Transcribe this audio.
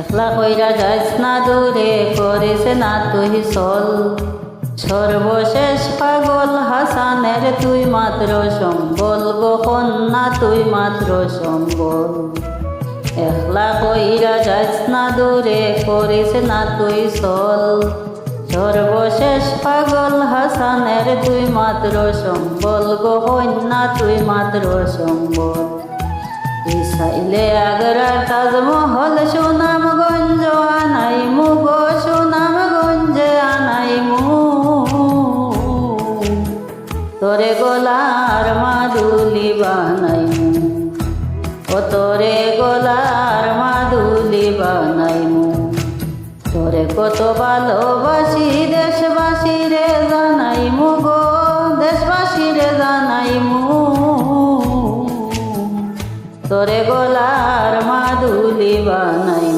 একলা কইরা যাইস না দূরে, করিস না তুই সল সর্বশেষ পাগল হাসানের তুই মাত্র সম্বল, গোপন না তুই মাত্র সম্বল। একলা কইরা যাইস না দূরে, করিস না তুই সল সর্বশেষ পাগল হাসানের তুই মাত্র সম্বল, গোপন না তুই মাত্র সম্বল। ইসাইলে আগ্রার তোরে গোলার মাদুলি বানাই মু। ও তোরে গোলার মাদুলি বানাই মু। তোরে কত ভালোবাসি দেশবাসী রে জানাই মু গো, দেশবাসী রে জানাই মু। তোরে গোলার মাদুলি বানাই